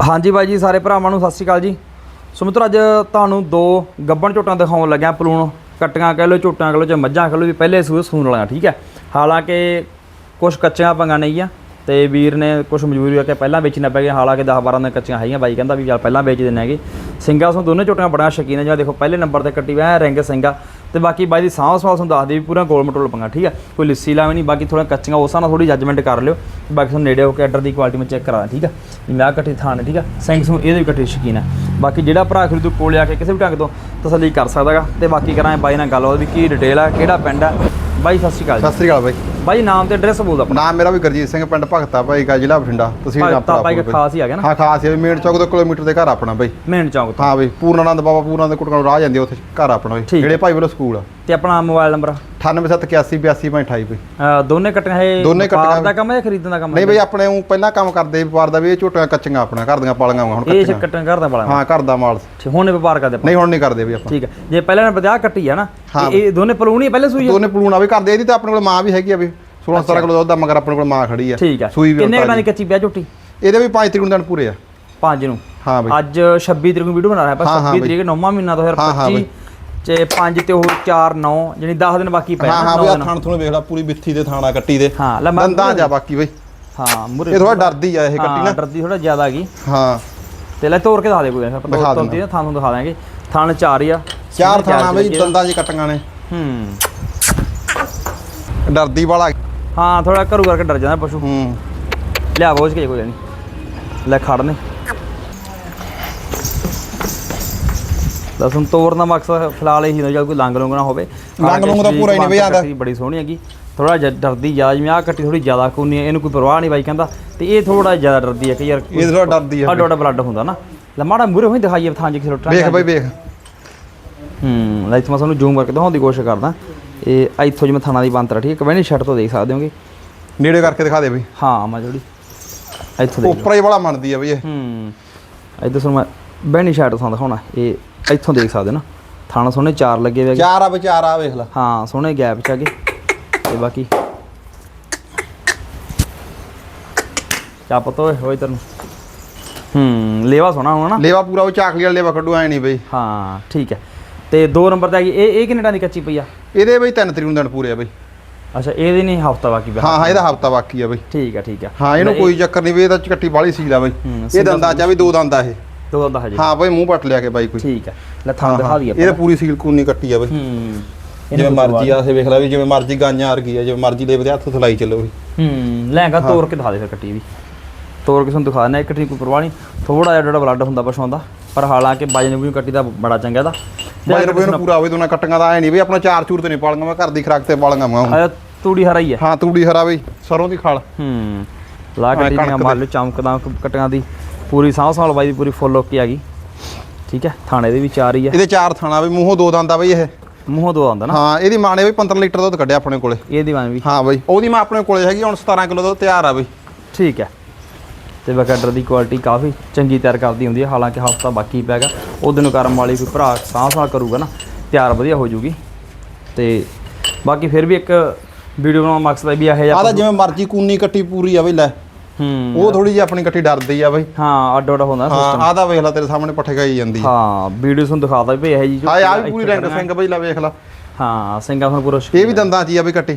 ਹਾਂਜੀ ਬਾਈ ਜੀ, ਸਾਰੇ ਭਰਾਵਾਂ ਨੂੰ ਸਤਿ ਸ਼੍ਰੀ ਅਕਾਲ ਜੀ। ਸੋ ਮਿੱਤਰੋ, ਅੱਜ ਤੁਹਾਨੂੰ ਦੋ ਗੱਬਣ ਝੋਟਾਂ ਦਿਖਾਉਣ ਲੱਗਿਆ, ਪਲੂਣ ਕੱਟੀਆਂ ਕਹਿ ਲਓ, ਝੋਟਾਂ ਕਹਿ ਲਓ, ਜਾਂ ਮੱਝਾਂ ਕਹਿ ਲਓ ਵੀ ਪਹਿਲੇ ਸੂਏ ਸੂਣ ਵਾਲੀਆਂ, ਠੀਕ ਹੈ। ਹਾਲਾਂਕਿ ਕੁਝ ਕੱਚੀਆਂ ਪੰਗਾਂ ਨਹੀਂ ਆ ਤੇ ਵੀਰ ਨੇ ਕੁਝ ਮਜਬੂਰੀ ਆ ਕਿ ਪਹਿਲਾਂ ਵੇਚਣਾ ਪੈ ਗਿਆ ਹਾਲਾਂਕਿ 10 12 ਦੀਆਂ ਕੱਚੀਆਂ ਹੈਗੀਆਂ ਬਾਈ ਕਹਿੰਦਾ ਵੀ ਚੱਲ ਪਹਿਲਾਂ ਵੇਚ ਦਿੰਨੇ ਹੈਗੇ। ਸਿੰਗਾ ਸੋ ਦੋਨੇ ਝੋਟੀਆਂ ਬੜਾ ਸ਼ਕੀਨ ਹੈ ਜਿਵੇਂ ਦੇਖੋ, ਪਹਿਲੇ ਨੰਬਰ ਤੇ ਕੱਟੀ ਹੋਇਆ ਰਿੰਗ ਸਿੰਗਾ ਤੇ ਬਾਕੀ ਬਾਈ ਦੀ ਸਾਹ ਸਵਾਲ ਤੁਹਾਨੂੰ ਦੱਸ ਦੇ ਵੀ ਪੂਰਾ ਗੋਲ ਮਟੋਲ ਪੰਗਾ, ਠੀਕ ਹੈ ਕੋਈ ਲਿੱਸੀ ਲਾਵੇਂ ਨਹੀਂ, ਬਾਕੀ ਥੋੜਾ ਕੱਚੀਆਂ, ਉਸ ਹਿਸਾਬ ਨਾਲ ਥੋੜੀ ਜੱਜਮੈਂਟ ਕਰ ਲਿਓ। ਬਾਕੀ ਤੁਹਾਨੂੰ ਨੇੜੇ ਹੋ ਕੇ ਆਰਡਰ ਦੀ ਕੁਆਲਿਟੀ ਮੈਂ ਚੈੱਕ ਕਰਾ ਠੀਕ ਹੈ ਮੈਂ ਆਹ ਕੱਟੀ ਥਾਣ ਠੀਕ ਹੈ ਸਿੰਘ ਸੂ ਇਹਦੇ ਵੀ ਇਕੱਠੇ ਸ਼ਕੀਨ ਹੈ ਬਾਕੀ ਜਿਹੜਾ ਭਰਾ ਖਰੀਦ ਖਰੀਦੂ ਕੋਲ ਆ ਕੇ ਕਿਸੇ ਵੀ ਢੰਗ ਤੋਂ ਤਸੱਲੀ ਕਰ ਸਕਦਾਗਾ ਤੇ ਬਾਕੀ ਕਰਾਂ ਬਾਈ ਨਾਲ ਗੱਲ ਵੀ ਕੀ ਡਿਟੇਲ ਆ, ਕਿਹੜਾ ਪਿੰਡ ਆ। ਬਾਈ, ਸਤਿ ਸ਼੍ਰੀ ਅਕਾਲ ਸਤਿ ਸ੍ਰੀ ਅਕਾਲ ਬਾਈ। ਬਾਈ ਨਾਮ ਤੇ ਐਡਰੈਸ ਬੋਲ ਆਪਣਾ। ਨਾਮ ਮੇਰਾ ਵੀ ਗੁਰਜੀਤ ਸਿੰਘ ਪਿੰਡ ਭਗਤਾ ਭਾਈ ਕਾ ਜ਼ਿਲ੍ਹਾ ਬਠਿੰਡਾ। ਤੁਸੀਂ ਬਾਈ ਦਾ ਖਾਸ ਹੀ ਆ ਗਿਆ ਨਾ। ਹਾਂ ਖਾਸ ਹੈ ਮੇਨ ਚੌਕ ਤੋਂ ਕਿਲੋਮੀਟਰ ਦੇ ਘਰ ਆਪਣਾ ਬਾਈ। ਮੇਨ ਚੌਂਕ ਤੋਂ। ਹਾਂ ਬਈ ਪੂਰਨਾਨੰਦ ਬਾਬਾ ਪੂਰਨਾਨੰਦ ਕੁਟਕਣ ਰਾਹ ਜਾਂਦੇ ਉੱਥੇ ਘਰ ਆਪਣਾ ਬਈ। ਜਿਹੜੇ ਭਾਈ ਵੱਲੋਂ ਸਕੂਲ ਆ। ਤੇ ਆਪਣਾ ਮੋਬਾਈਲ ਨੰਬਰ? 98788228 ਬਈ ਦੋਨੇ ਕੱਟੀਆਂ ਇਹ ਦੋਨੇ ਵਪਾਰ ਕੱਟੀਆਂ- ਦਾ ਕੰਮ ਹੈ ਖਰੀਦਣ ਦਾ ਕੰਮ ਨਹੀਂ ਬਈ ਆਪਣੇ ਉਹ ਪਹਿਲਾਂ ਕੰਮ ਕਰਦੇ ਵਪਾਰ ਦਾ ਵੀ ਇਹ ਝੋਟੀਆਂ ਕੱਚੀਆਂ ਆਪਣਾ ਘਰ ਦੀਆਂ ਪਾਲੀਆਂ ਹੁਣ ਇਹ ਕੱਚੀਆਂ ਕੱਟਣ ਕਰਦਾ ਬੜਾ ਹਾਂ ਘਰ ਦਾ ਮਾਲ। ਹੁਣ ਇਹ ਵਪਾਰ ਕਰਦੇ ਆਪਾਂ? ਨਹੀਂ ਹੁਣ ਨਹੀਂ ਕਰਦੇ ਵੀ ਆਪਾਂ। ਠੀਕ ਹੈ। ਜੇ ਪਹਿਲਾਂ ਨੇ ਬਦਿਆ ਕੱਟੀ ਆ ਨਾ ਹਾਂ। ਇਹ ਇਹ ਦੋਨੇ ਪਲੂਣੀ ਪਹਿਲੇ ਸੂਈ? ਦੋਨੇ ਪਲੂਣਾ ਵੀ ਕਰਦੇ ਇਹਦੀ ਤਾਂ ਆਪਣੇ ਕੋਲ ਮਾਂ ਵੀ ਹੈਗੀ ਆ ਵੀ 16 17 ਕਿਲੋ ਦੁੱਧ ਦਾ ਮਗਰ ਆਪਣੇ ਕੋਲ ਮਾਂ ਖੜੀ ਆ। ਠੀਕ ਹੈ ਸੂਈ ਵੀ ਕਿੰਨੇ ਉਤਾਰੀ। ਘੰਟੇ ਦੀ ਕੱਚੀ ਪਿਆ ਝੋਟੀ? ਇਹਦੇ ਵੀ 5 ਤਰੀਕ ਨੂੰ ਦਿਨ ਪੂਰੇ ਆ। ਪੰਜ ਨੂੰ। ਹਾਂ ਬਈ। ਅੱਜ 26 ਤਰੀਕ ਨੂੰ ਵੀਡੀਓ ਬਣਾ ਰਿਹਾ ਹਾਂ, ਹਾਂ 26 ਬਈ। ਤਰੀਕ 9ਵਾਂ ਮਹੀਨਾ ਹਾਂ, ਹਾਂ 2025 ਬਈ। ਤੇ 5 ਤੇ ਉਹ 4 9 ਯਾਨੀ 10 ਦਿਨ ਬਾਕੀ ਪਏ ਹਾਂ ਹਾਂ ਵੀ ਆ ਦਿਨ। ਥਣ ਥੁਣ ਵੇਖ ਲੈ ਪੂਰੀ ਬਿੱਥੀ ਦੇ ਥਾਣਾ ਕੱਟੀ ਦੇ ਹਾਂ ਲੈ ਮੈਂ ਦੰਦਾਂ ਜਾ ਬਾਕੀ ਬਈ। ਹਾਂ ਮੁਰੇ ਇਹ ਥੋੜਾ ਡਰਦੀ ਆ ਇਹ ਕੱਟੀ ਨਾ। ਡਰਦੀ ਥੋੜਾ ਜ਼ਿਆਦਾ ਹੈਗੀ ਹਾਂ। ਤੇ ਲੈ ਤੋੜ ਕੇ ਦਿਖਾ ਦੇ ਕੋਈ ਆਪਾਂ ਤੋੜ ਦਿੰਦਾ। ਤੋੜਦੀ ਨਾ ਥਾਂ ਨੂੰ ਦਿਖਾ ਦਾਂਗੇ ਥਣ ਚਾਰ ਹੀ ਆ ਚਾਰ ਥਾਣਾ ਬਈ। ਦੰਦਾਂ ਜੀ ਕੱਟੀਆਂ ਨੇ। ਹੂੰ। ਡਰਦੀ ਵਾਲਾ। ਹਾਂ ਥੋੜਾ ਘਰੂ ਕਰਕੇ ਡਰ ਜਾਂਦਾ ਪਸ਼ੂ। ਹੂੰ। ਲਿਆ ਬੋਝ ਕੇ ਕੋਈ ਨਹੀਂ। ਲੈ ਖੜਨੇ ਦਸਨ ਤੋੜਨ ਦਾ ਮਕਸਦ ਫਿਲਹਾਲ ਇਹੀ ਹੁੰਦਾ ਜਦ ਕੋਈ ਲੰਗ ਲੰਗ ਨਾ ਹੋਵੇ। ਲੰਘ ਲੁੰਘ ਤਾਂ ਪੂਰਾ ਹੀ ਨਹੀਂ ਬਈ ਆਂਦਾ। ਬੜੀ ਸੋਹਣੀ ਹੈਗੀ। ਥੋੜਾ ਜਿਹਾ ਡਰਦੀ ਜ਼ਿਆਦਾ ਜਿਵੇਂ ਆਹ ਕੱਟੀ ਥੋੜੀ ਜ਼ਿਆਦਾ ਕੋਨੀ ਹੈ ਇਹਨੂੰ ਕੋਈ ਪਰਵਾਹ ਨਹੀਂ ਬਾਈ ਕਹਿੰਦਾ। ਤੇ ਇਹ ਥੋੜਾ ਜ਼ਿਆਦਾ ਡਰਦੀ ਹੈ ਕਿ ਯਾਰ ਇਹ ਥੋੜਾ ਡਰਦੀ ਆ ਅੱਡ ਅੱਡ ਬਲੱਡ ਹੁੰਦਾ ਨਾ। ਲੈ ਮਾੜਾ ਮੂਰੇ ਹੋਈ ਦਿਖਾਈਏ ਥਾਂ ਜਿ ਖਲੋਟਾ ਵੇਖ ਬਈ ਵੇਖ। ਹੂੰ ਲੈ ਇੱਥੇ ਮੈਂ ਤੁਹਾਨੂੰ ਜ਼ੂਮ ਕਰਕੇ ਦਿਖਾਉਣ ਦੀ ਕੋਸ਼ਿਸ਼ ਕਰਦਾ। ਇਹ ਇੱਥੋਂ ਜਿਵੇਂ ਥਾਣਾ ਦੀ ਬੰਤਰਾ ਠੀਕ ਹੈ? ਕਵੈਣੀ ਸ਼ਰਟ ਤੋਂ ਦੇਖ ਸਕਦੇ ਹੋਗੇ? ਨੇੜੇ ਕਰਕੇ ਦਿਖਾ ਦੇ ਬਈ। ਹਾਂ ਮੈਂ ਜਿਹੜੀ ਇੱਥੋਂ ਦੇਖ ਉੱਪਰ ਹੀ ਵਾਲਾ ਮੰਨਦੀ ਆ ਬਈ ਇਹ। ਹੂੰ ਇੱਧਰ ਤੁਹਾਨੂੰ ਮੈਂ ਬਹਿਣੀ ਸ਼ਰਟ ਤੋਂ ਦਿਖਾਉਣਾ। ਇਹ ਇੱਥੋਂ ਦੇਖ ਸਕਦੇ ਨਾ। ਥਾਣਾ ਸੋਹਣੇ ਚਾਰ ਲੱਗੇ ਹੋਏ ਹੈਗੇ। ਚਾਰ ਆ ਵਿਚਾਰ ਆ ਵੇਖ ਲੈ। ਹਾਂ ਸੋਹਣੇ ਗੈਪ ਚ ਹੈਗੇ ਤੇ ਬਾਕੀ ਚਾਪ ਤੋਂ ਹੋਏ ਤੈਨੂੰ। ਹੂੰ ਲੇਵਾ ਸੋਹਣਾ ਹੋਣਾ ਨਾ। ਲੇਵਾ ਪੂਰਾ ਉਹ ਚਾਕਲੀ ਵਾਲਾ ਲੇਵਾ ਕੱਢੂ ਐ ਨਹੀਂ ਬਈ। ਹਾਂ ਠੀਕ ਹੈ। ਤੇ ਦੋ ਨੰਬਰ ਤੇ ਹੈਗੀ ਇਹ ਇਹ ਕਿੰਨੇ ਟਾਂ ਦੀ ਕੱਚੀ ਪਈ ਆ? ਇਹਦੇ ਬਈ ਤਿੰਨ ਤਰੀਕ ਨੂੰ ਦਿਨ ਪੂਰੇ ਆ ਬਈ। ਅੱਛਾ ਇਹਦੀ ਨਹੀਂ ਹਫਤਾ ਬਾਕੀ ਹਾਂ ਹਾਂ ਇਹਦਾ ਹਫਤਾ ਬਾਕੀ ਆ ਬਈ। ਠੀਕ ਹੈ ਠੀਕ ਹੈ। ਹਾਂ ਇਹਨੂੰ ਕੋਈ ਚੱਕਰ ਨਹੀਂ ਵੀ ਇਹਦਾ ਕੱਟੀ ਬਾਲੀ ਸੀਲ ਆ ਬਈ। ਇਹ ਦੰਦਾਂ ਚ ਆ ਵੀ ਦੋ ਦੰਦ ਆ ਇਹ। ਦੋ ਦਾ ਹਜੇ। ਹਾਂ ਬਈ ਮੂੰਹ ਪੱਟ ਲਿਆ ਕੇ ਬਾਈ ਕੋਈ। ਠੀਕ ਹੈ। ਲੈ ਥਾਂ ਦਿਖਾ। ਦਈਏ ਇਹ ਤਾਂ ਪੂਰੀ ਸੀਲ ਕੂਨੀ ਕੱਟੀ ਆ ਬਈ। ਹੂੰ। ਜਿਵੇਂ ਮਰਜ਼ੀ ਆ ਇਹ ਵੇਖ ਲੈ ਵੀ ਜਿਵੇਂ ਮਰਜ਼ੀ ਗਾਂਆਂ ਵਰਗੀ ਆ ਜਿਵੇਂ ਮਰਜ਼ੀ ਲੈ ਵਧਿਆ ਹੱਥ ਥਲਾਈ ਚੱਲੋ ਵੀ। ਹੂੰ ਲੈਂਗਾ ਤੋੜ ਕੇ ਦਿਖਾ ਦੇ ਫਿਰ ਕੱਟੀ ਵੀ। ਤੋੜ ਕੇ ਤੁਹਾਨੂੰ ਦਿਖਾ ਦਿੰਦਾ ਇੱਕ ਠੀਕ ਕੋਈ ਪਰਵਾਹ ਨਹੀਂ। ਥੋੜਾ ਜਿਹਾ ਜਿਹੜਾ ਬਲੱਡ ਹੁੰਦਾ ਪਸ਼ੂਆਂ ਦਾ ਪਰ ਹਾਲਾਂਕਿ ਬਾਜਨ ਵੀ ਕੱਟੀ ਦਾ ਬੜਾ ਚੰਗਾ ਦਾ ਰੁਪਏ ਨੂੰ ਪੂਰਾ ਹੋਵੇ ਦੋਨਾਂ ਕੱਟੀਆਂ ਦਾ ਐ ਨਹੀਂ ਵੀ ਆਪਣਾ ਚਾਰ ਚੂਰ ਤੇ ਨਹੀਂ ਪਾਲੀਆਂ ਮੈਂ ਘਰ ਦੀ ਖਰਾਕ ਤੇ ਪਾਲੀਆਂ ਮੈਂ ਤੂੜੀ ਹਰਾ ਹੀ ਹੈ। ਹਾਂ ਤੂੜੀ ਹਰਾ ਬਈ ਸਰੋਂ ਦੀ ਖਾਲ। ਹੂੰ। ਲਾ ਹਾਂ, ਕੱਟੀ ਦੀਆਂ ਕਣਕ ਮੰਨ ਲਓ ਚਮਕਦਾ ਕਟੀਆਂ ਦੀ। ਪੂਰੀ ਸਾਹ ਸਾਲ ਬਾਈ ਦੀ ਪੂਰੀ ਫੁੱਲ ਓਕੇ ਆ ਗਈ। ਠੀਕ ਹੈ ਥਾਣੇ ਦੇ ਵੀ ਚਾਰ ਹੀ ਹੈ। ਇਹਦੇ ਚਾਰ ਥਾਣਾ ਵੀ ਮੂੰਹੋਂ ਦੋ ਦੰਦ ਆ ਬਈ ਇਹ। ਮੂੰਹੋਂ ਦੋ ਆਉਂਦਾ ਨਾ? ਹਾਂ ਇਹਦੀ ਮਾਂ ਨੇ ਬਈ 15 ਲੀਟਰ ਦੁੱਧ ਕੱਢਿਆ ਆਪਣੇ ਕੋਲੇ। ਇਹਦੀ ਵਾਂ ਵੀ। ਹਾਂ ਬਈ ਉਹਦੀ ਮਾਂ ਆਪਣੇ ਕੋਲੇ ਹੈਗੀ ਹੁਣ 17 ਕਿਲੋ ਦੁੱਧ ਤਿਆਰ ਆ ਬਈ। ਠੀਕ ਹੈ। ਤੇ ਬਕੈਡਰ ਦੀ ਕੁਆਲਿਟੀ ਕਾਫੀ ਚੰਗੀ ਤਿਆਰ ਕਰਦੀ ਹੁੰਦੀ ਹੈ ਹਾਲਾਂਕਿ ਹਫਤਾ ਬਾਕੀ ਪੈਗਾ ਉਹਦੇ ਨੂੰ ਕਰਮ ਵਾਲੀ ਕੋਈ ਭਰਾ ਸਾਹ ਸਾਹ ਕਰੂਗਾ ਨਾ ਤਿਆਰ ਵਧੀਆ ਹੋ ਜੂਗੀ। ਤੇ ਬਾਕੀ ਫਿਰ ਵੀ ਇੱਕ ਵੀਡੀਓ ਬਣਾਉਣ ਦਾ ਮਕਸਦ ਹੈ ਵੀ ਇਹੋ ਜਿਹਾ ਤਾਂ ਜਿਵੇਂ ਮਰਜ਼ੀ ਕੂਨੀ ਕੱਟੀ ਪੂਰੀ ਆ ਬਈ ਲੈ। ਉਹ ਥੋੜੀ ਜਿਹੀ ਆਪਣੀ ਕੱਟੀ ਡਰਦੀ ਆ ਬਈ। ਹਾਂ ਅੱਡ ਅੱਡ ਹੁੰਦਾ ਸਿਸਟਮ ਆਹ ਤਾਂ ਵੇਖ ਲੈ ਤੇਰੇ ਸਾਹਮਣੇ ਪੱਠੇ ਖਾਈ ਜਾਂਦੀ। ਹਾਂ ਵੀਡੀਓ ਤੁਹਾਨੂੰ ਦਿਖਾਦਾ ਵੀ ਇਹ ਜੀ ਹਾਂ ਆ ਵੀ ਪੂਰੀ ਰੰਗ ਸਿੰਘ ਬਈ ਲੈ ਵੇਖ ਲੈ। ਹਾਂ ਸਿੰਘਾਂ ਤੋਂ ਪੂਰਾ ਇਹ ਵੀ। ਦੰਦਾਂ 'ਚ ਆ ਬਈ ਕੱਟੀ।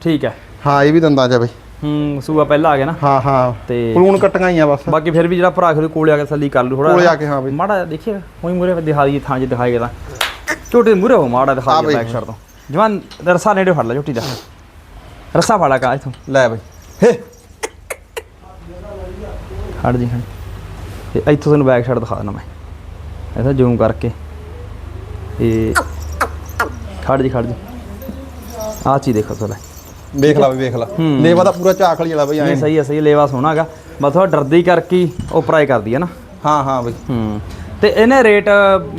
ਠੀਕ ਹੈ ਹਾਂ ਇਹ ਵੀ ਦੰਦਾਂ 'ਚ ਆ ਬਈ। ਹੂੰ ਸੂਆ ਪਹਿਲਾਂ ਆ ਗਿਆ ਨਾ। ਹਾਂ ਹਾਂ। ਤੇ ਪਲੂਣ ਕੱਟੀਆਂ ਹੀ ਆ ਬਸ। ਬਾਕੀ ਫਿਰ ਵੀ ਜਿਹੜਾ ਭਰਾ ਖਰੇ ਕੋਲੇ ਆ ਕੇ ਤਸੱਲੀ ਕਰ ਲੂ ਥੋੜਾ ਕੋਲੇ ਆ ਕੇ ਹਾਂ ਬਈ। ਮਾੜਾ ਦੇਖੀਏ ਉਹੀ ਮੂਰੇ ਦਿਖਾ ਦਈਏ ਥਾਂ 'ਚ ਦਿਖਾਏਗਾ ਤਾਂ ਝੋਟੇ ਮੂਰੇ ਹੋ ਮਾੜਾ ਦਿਖਾ ਦਈਏ। ਬੈਕ ਸਾਈਡ ਤੋਂ। ਜਵਾਨ ਰਸਾ ਨੇੜੇ ਫੜ ਲੈ ਝੋਟੀ ਦਾ। ਰਸਾ ਫੜਾ ਕਾ ਇਥੋਂ। ਲੈ ਬਈ। ਹੇ! ਖੜ ਜੀ ਖੜ ਤੇ ਇੱਥੋਂ ਤੁਹਾਨੂੰ ਬੈਕ ਸਾਈਡ ਦਿਖਾ ਦੇਣਾ ਮੈਂ। ਇਹਦਾ ਜ਼ੂਮ ਕਰਕੇ। ਇਹ ਖੜ ਜੀ ਖੜ ਜੀ ਆਹ ਚੀਜ਼ ਦੇਖੋ ਥੋੜਾ ਵੇਖ ਲੈ ਵੇਖ ਲੈ। ਲੇਵਾ ਤਾਂ ਪੂਰਾ ਚਾਖਲੀ ਵਾਲਾ ਬਈ ਐਂ ਸਹੀ ਹੈ ਸਹੀ ਲੇਵਾ ਸੋਹਣਾ ਹੈਗਾ। ਬਸ ਥੋੜਾ ਡਰਦੀ ਕਰਕੇ ਉਹ ਪ੍ਰਾਈ ਕਰਦੀ ਹੈ ਨਾ। ਹਾਂ ਹਾਂ ਬਈ। ਹੂੰ। ਤੇ ਇਹਨੇ ਰੇਟ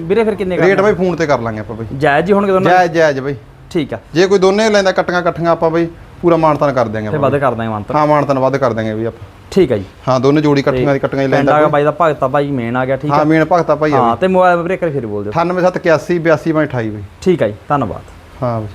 ਵੀਰੇ ਫਿਰ ਕਿੰਨੇ ਰੇਟ ਬਈ ਫੋਨ ਤੇ ਕਰ ਲਾਂਗੇ ਆਪਾਂ ਬਈ। ਜਾਇਜ਼ ਹੀ ਹੋਣਗੇ ਦੋਨੋਂ ਜਾਇਜ਼ ਜਾਇਜ਼ ਬਈ। ਠੀਕ ਆ। ਜੇ ਕੋਈ ਦੋਨੇ ਲੈਂਦਾ ਕੱਟੀਆਂ ਕੱਠੀਆਂ ਆਪਾਂ ਬਈ। ਪੂਰਾ ਮਾਨਤਾਨ ਕਰ ਦਿਆਂਗੇ ਆਪਾਂ ਵੱਧ ਕਰਦਾ ਹਾਂ ਮੰਤਰ ਹਾਂ ਮਾਨਤਾਨ ਵੱਧ ਕਰ ਦਿਆਂਗੇ ਵੀ ਆਪਾਂ। ਠੀਕ ਹੈ ਜੀ। ਹਾਂ ਦੋਨੇ ਜੋੜੀ ਕੱਟੀਆਂ ਦੀ ਕੱਟੀਆਂ ਹੀ ਪਿੰਡ ਲੈਂਦਾ ਗਿਆ ਬਾਈ ਦਾ ਭਗਤਾ ਬਾਈ ਮੇਨ ਆ ਗਿਆ ਠੀਕ ਹਾਂ ਆ ਮੀਨ ਭਗਤਾ ਭਾਈ ਹਾਂ ਤੇ ਮੋਬਾਈਲ ਬ੍ਰੇਕਰ ਫਿਰ ਬੋਲ ਦਿਓ 98781 82 28 ਬਈ। ਠੀਕ ਹੈ ਜੀ ਧੰਨਵਾਦ। ਹਾਂ ਬਈ।